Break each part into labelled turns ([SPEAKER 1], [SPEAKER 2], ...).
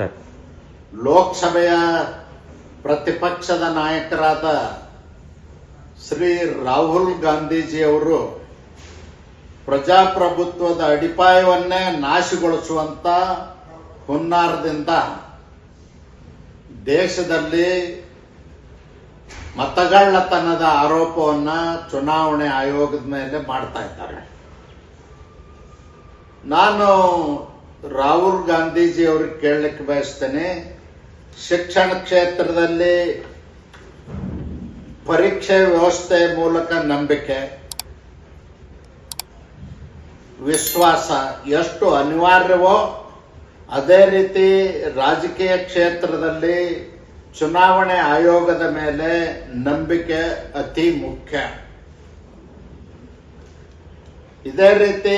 [SPEAKER 1] Start
[SPEAKER 2] ಲೋಕಸಭೆಯ ಪ್ರತಿಪಕ್ಷದ ನಾಯಕರಾದ ಶ್ರೀ ರಾಹುಲ್ ಗಾಂಧೀಜಿಯವರು ಪ್ರಜಾಪ್ರಭುತ್ವದ ಅಡಿಪಾಯವನ್ನೇ ನಾಶಗೊಳಿಸುವಂತ ಹುನ್ನಾರದಿಂದ ದೇಶದಲ್ಲಿ ಮತಗಳ್ಳತನದ ಆರೋಪವನ್ನ ಚುನಾವಣೆ ಆಯೋಗದ ಮೇಲೆ ಮಾಡ್ತಾ ಇದ್ದಾರೆ. ನಾನು ರಾಹುಲ್ ಗಾಂಧೀಜಿ ಅವ್ರಿಗೆ ಕೇಳಲಿಕ್ಕೆ ಬಯಸ್ತೇನೆ, ಶಿಕ್ಷಣ ಕ್ಷೇತ್ರದಲ್ಲಿ ಪರೀಕ್ಷೆ ವ್ಯವಸ್ಥೆ ಮೂಲಕ ನಂಬಿಕೆ, ವಿಶ್ವಾಸ ಎಷ್ಟು ಅನಿವಾರ್ಯವೋ ಅದೇ ರೀತಿ ರಾಜಕೀಯ ಕ್ಷೇತ್ರದಲ್ಲಿ ಚುನಾವಣೆ ಆಯೋಗದ ಮೇಲೆ ನಂಬಿಕೆ ಅತಿ ಮುಖ್ಯ. ಇದೇ ರೀತಿ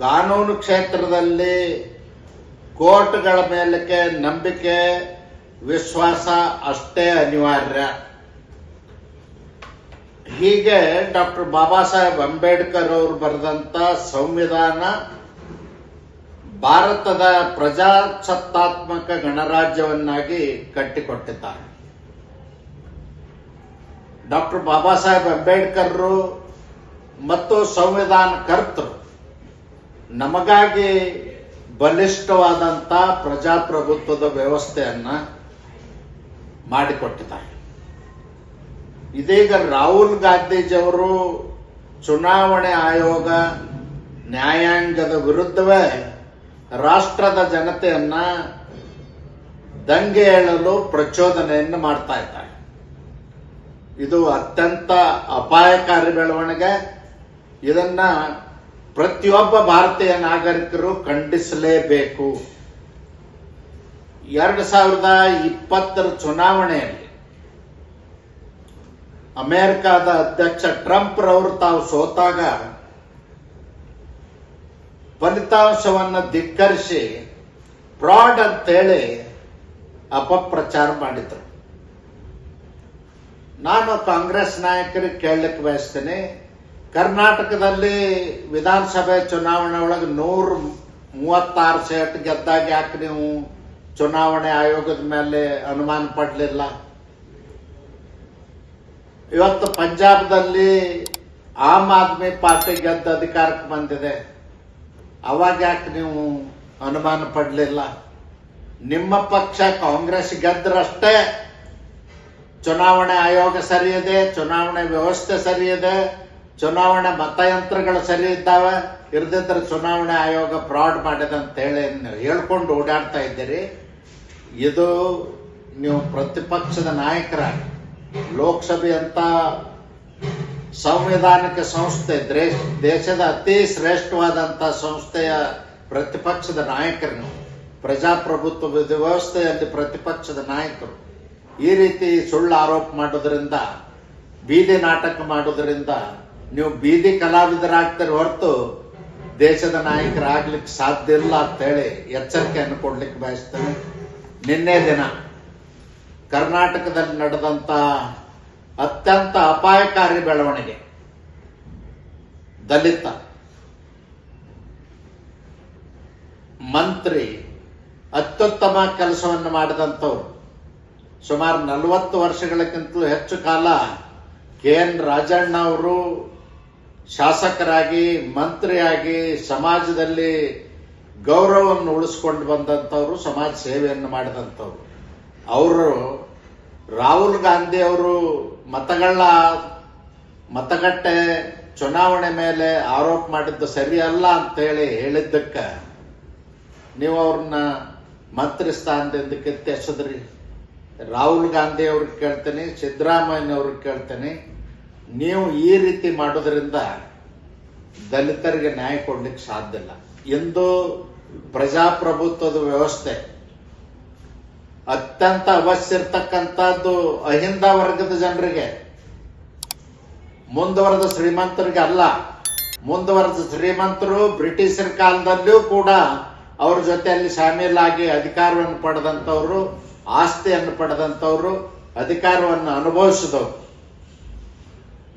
[SPEAKER 2] ಕಾನೂನು ಕ್ಷೇತ್ರದಲ್ಲಿ ಕೋರ್ಟ್ಗಳ ಮೇಲಕ್ಕೆ ನಂಬಿಕೆ, ವಿಶ್ವಾಸ ಅಷ್ಟೇ ಅನಿವಾರ್ಯ. ಹೀಗೆ ಡಾಕ್ಟರ್ ಬಾಬಾ ಸಾಹೇಬ್ ಅಂಬೇಡ್ಕರ್ ಅವರು ಬರೆದಂತ ಸಂವಿಧಾನ ಭಾರತದ ಪ್ರಜಾಸತ್ತಾತ್ಮಕ ಗಣರಾಜ್ಯವನ್ನಾಗಿ ಕಟ್ಟಿಕೊಟ್ಟಿದ್ದಾರೆ. ಡಾಕ್ಟರ್ ಬಾಬಾ ಸಾಹೇಬ್ ಅಂಬೇಡ್ಕರ್ ಮತ್ತು ಸಂವಿಧಾನ ಕರ್ತರು ನಮಗಾಗಿ ಬಲಿಷ್ಠವಾದಂಥ ಪ್ರಜಾಪ್ರಭುತ್ವದ ವ್ಯವಸ್ಥೆಯನ್ನು ಮಾಡಿಕೊಟ್ಟಿದ್ದಾರೆ. ಇದೀಗ ರಾಹುಲ್ ಗಾಂಧೀಜಿಯವರು ಚುನಾವಣೆ ಆಯೋಗ ನ್ಯಾಯಾಂಗದ ವಿರುದ್ಧವೇ ರಾಷ್ಟ್ರದ ಜನತೆಯನ್ನ ದಂಗೆ ಹೇಳಲು ಪ್ರಚೋದನೆಯನ್ನು ಮಾಡ್ತಾ ಇದ್ದಾರೆ. ಇದು ಅತ್ಯಂತ ಅಪಾಯಕಾರಿ ಬೆಳವಣಿಗೆ. ಇದನ್ನ ಪ್ರತಿಯೊಬ್ಬ ಭಾರತೀಯ ನಾಗರಿಕರು ಖಂಡಿಸಲೇಬೇಕು. ಎರಡು ಸಾವಿರದ ಇಪ್ಪತ್ತರ ಚುನಾವಣೆಯಲ್ಲಿ ಅಮೆರಿಕದ ಅಧ್ಯಕ್ಷ ಟ್ರಂಪ್ ರವರು ತಾವು ಸೋತಾಗ ಫಲಿತಾಂಶವನ್ನು ಧಿಕ್ಕರಿಸಿ ಫ್ರಾಡ್ ಅಂತೇಳಿ ಅಪಪ್ರಚಾರ ಮಾಡಿದ್ರು. ನಾನು ಕಾಂಗ್ರೆಸ್ ನಾಯಕರಿಗೆ ಕೇಳಲಿಕ್ಕೆ ಬಯಸ್ತೇನೆ. ಕರ್ನಾಟಕದಲ್ಲಿ ವಿಧಾನಸಭೆ ಚುನಾವಣೆ ಒಳಗೆ ನೂರ ಮೂವತ್ತಾರು ಸೀಟ್ ಗೆದ್ದಾಗ ಯಾಕೆ ನೀವು ಚುನಾವಣೆ ಆಯೋಗದ ಮೇಲೆ ಅನುಮಾನ ಪಡಲಿಲ್ಲ? ಇವತ್ತು ಪಂಜಾಬ್ದಲ್ಲಿ ಆಮ್ ಆದ್ಮಿ ಪಾರ್ಟಿ ಗೆದ್ದ ಅಧಿಕಾರಕ್ಕೆ ಬಂದಿದೆ. ಅವಾಗ ಯಾಕೆ ನೀವು ಅನುಮಾನ ಪಡಲಿಲ್ಲ? ನಿಮ್ಮ ಪಕ್ಷ ಕಾಂಗ್ರೆಸ್ ಗೆದ್ರಷ್ಟೇ ಚುನಾವಣೆ ಆಯೋಗ ಸರಿಯದೆ, ಚುನಾವಣೆ ವ್ಯವಸ್ಥೆ ಸರಿ ಇದೆ ಚುನಾವಣೆ ಮತಯಂತ್ರಗಳು ಸರಿ ಇದ್ದಾವೆ ಇರ್ದಿದ್ರೆ ಚುನಾವಣೆ ಆಯೋಗ ಫ್ರಾಡ್ ಮಾಡಿದೆ ಅಂತ ಹೇಳಿ ಹೇಳ್ಕೊಂಡು ಓಡಾಡ್ತಾ ಇದ್ದೀರಿ. ಇದು ನೀವು ಪ್ರತಿಪಕ್ಷದ ನಾಯಕರ ಲೋಕಸಭೆ ಅಂತ ಸಂವಿಧಾನಿಕ ಸಂಸ್ಥೆ ದೇಶ ದೇಶದ ಅತಿ ಶ್ರೇಷ್ಠವಾದಂತ ಸಂಸ್ಥೆಯ ಪ್ರತಿಪಕ್ಷದ ನಾಯಕರನ್ನು, ಪ್ರಜಾಪ್ರಭುತ್ವ ವ್ಯವಸ್ಥೆಯಲ್ಲಿ ಪ್ರತಿಪಕ್ಷದ ನಾಯಕರು, ಈ ರೀತಿ ಸುಳ್ಳು ಆರೋಪ ಮಾಡೋದ್ರಿಂದ ಬೀದಿ ನಾಟಕ ಮಾಡೋದ್ರಿಂದ ನೀವು ಬೀದಿ ಕಲಾವಿದರಾಗ್ತಾರೆ ಹೊರತು ದೇಶದ ನಾಯಕರಾಗ್ಲಿಕ್ಕೆ ಸಾಧ್ಯ ಇಲ್ಲ ಅಂತ ಹೇಳಿ ಎಚ್ಚರಿಕೆಯನ್ನು ಕೊಡ್ಲಿಕ್ಕೆ ಬಯಸ್ತೇನೆ. ನಿನ್ನೆ ದಿನ ಕರ್ನಾಟಕದಲ್ಲಿ ನಡೆದಂತ ಅತ್ಯಂತ ಅಪಾಯಕಾರಿ ಬೆಳವಣಿಗೆ, ದಲಿತ ಮಂತ್ರಿ ಅತ್ಯುತ್ತಮ ಕೆಲಸವನ್ನು ಮಾಡಿದಂಥವ್ರು. ಸುಮಾರು ನಲವತ್ತು ವರ್ಷಗಳಕ್ಕಿಂತಲೂ ಹೆಚ್ಚು ಕಾಲ ಕೆ ಎನ್ ರಾಜಣ್ಣ ಅವರು ಶಾಸಕರಾಗಿ, ಮಂತ್ರಿಯಾಗಿ ಸಮಾಜದಲ್ಲಿ ಗೌರವವನ್ನು ಉಳಿಸ್ಕೊಂಡು ಬಂದಂಥವ್ರು, ಸಮಾಜ ಸೇವೆಯನ್ನು ಮಾಡಿದಂಥವ್ರು. ಅವರು ರಾಹುಲ್ ಗಾಂಧಿ ಅವರು ಮತಗಳ, ಮತಗಟ್ಟೆ ಚುನಾವಣೆ ಮೇಲೆ ಆರೋಪ ಮಾಡಿದ್ದು ಸರಿಯಲ್ಲ ಅಂತೇಳಿ ಹೇಳಿದ್ದಕ್ಕೆ ನೀವು ಅವ್ರನ್ನ ಮಂತ್ರಿ ಸ್ಥಾನದಿಂದ ಕಿತ್ತೆಸದ್ರಿ. ರಾಹುಲ್ ಗಾಂಧಿ ಅವ್ರಿಗೆ ಕೇಳ್ತೇನೆ, ಸಿದ್ದರಾಮಯ್ಯ ಅವ್ರಿಗೆ ಕೇಳ್ತೇನೆ. ನೀವು ಈ ರೀತಿ ಮಾಡೋದ್ರಿಂದ ದಲಿತರಿಗೆ ನ್ಯಾಯ ಕೊಡ್ಲಿಕ್ಕೆ ಸಾಧ್ಯ ಇಲ್ಲ. ಇಂದು ಪ್ರಜಾಪ್ರಭುತ್ವದ ವ್ಯವಸ್ಥೆ, ಅತ್ಯಂತ ಅವಶ್ಯ ಇರ್ತಕ್ಕಂಥದ್ದು ಅಹಿಂದ ವರ್ಗದ ಜನರಿಗೆ, ಮುಂದುವರೆದ ಶ್ರೀಮಂತರಿಗೆ ಅಲ್ಲ, ಮುಂದುವರೆದ ಶ್ರೀಮಂತರು ಬ್ರಿಟಿಷರ ಕಾಲದಲ್ಲಿಯೂ ಕೂಡ ಅವ್ರ ಜೊತೆಯಲ್ಲಿ ಶಾಮೀಲಾಗಿ ಅಧಿಕಾರವನ್ನು ಪಡೆದಂಥವ್ರು, ಆಸ್ತಿಯನ್ನು ಪಡೆದಂಥವ್ರು, ಅಧಿಕಾರವನ್ನು ಅನುಭವಿಸಿದವರು.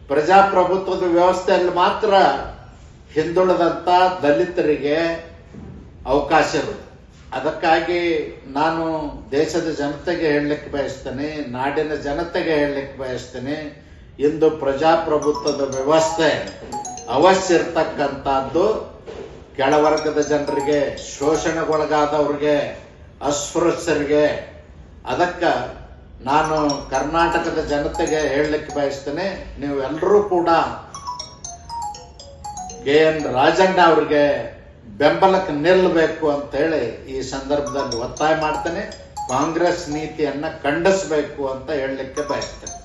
[SPEAKER 2] ಪ್ರಜಾಪ್ರಭುತ್ವದ ವ್ಯವಸ್ಥೆಯಲ್ಲಿ ಮಾತ್ರ ಹಿಂದುಳಿದಂತ ದಲಿತರಿಗೆ ಅವಕಾಶ ಇರುತ್ತೆ ಅದಕ್ಕಾಗಿ ನಾನು ದೇಶದ ಜನತೆಗೆ ಹೇಳಲಿಕ್ಕೆ ಬಯಸ್ತೇನೆ, ನಾಡಿನ ಜನತೆಗೆ ಹೇಳಲಿಕ್ಕೆ ಬಯಸ್ತೇನೆ, ಇಂದು ಪ್ರಜಾಪ್ರಭುತ್ವದ ವ್ಯವಸ್ಥೆ ಅವಶ್ಯ ಇರ್ತಕ್ಕಂಥದ್ದು ಕೆಳವರ್ಗದ ಜನರಿಗೆ, ಶೋಷಣೆಗೊಳಗಾದವ್ರಿಗೆ, ಅಸ್ಪೃಶ್ಯರಿಗೆ. ಅದಕ್ಕೆ ನಾನು ಕರ್ನಾಟಕದ ಜನತೆಗೆ ಹೇಳಲಿಕ್ಕೆ ಬಯಸ್ತೇನೆ, ನೀವೆಲ್ಲರೂ ಕೂಡ ಕೆ ಎನ್ ರಾಜಣ್ಣ ಅವ್ರಿಗೆ ಬೆಂಬಲಕ್ಕೆ ನಿಲ್ಲಬೇಕು ಅಂತ ಹೇಳಿ ಈ ಸಂದರ್ಭದಲ್ಲಿ ಒತ್ತಾಯ ಮಾಡ್ತೇನೆ. ಕಾಂಗ್ರೆಸ್ ನೀತಿಯನ್ನ ಖಂಡಿಸಬೇಕು ಅಂತ ಹೇಳಲಿಕ್ಕೆ ಬಯಸ್ತೇನೆ.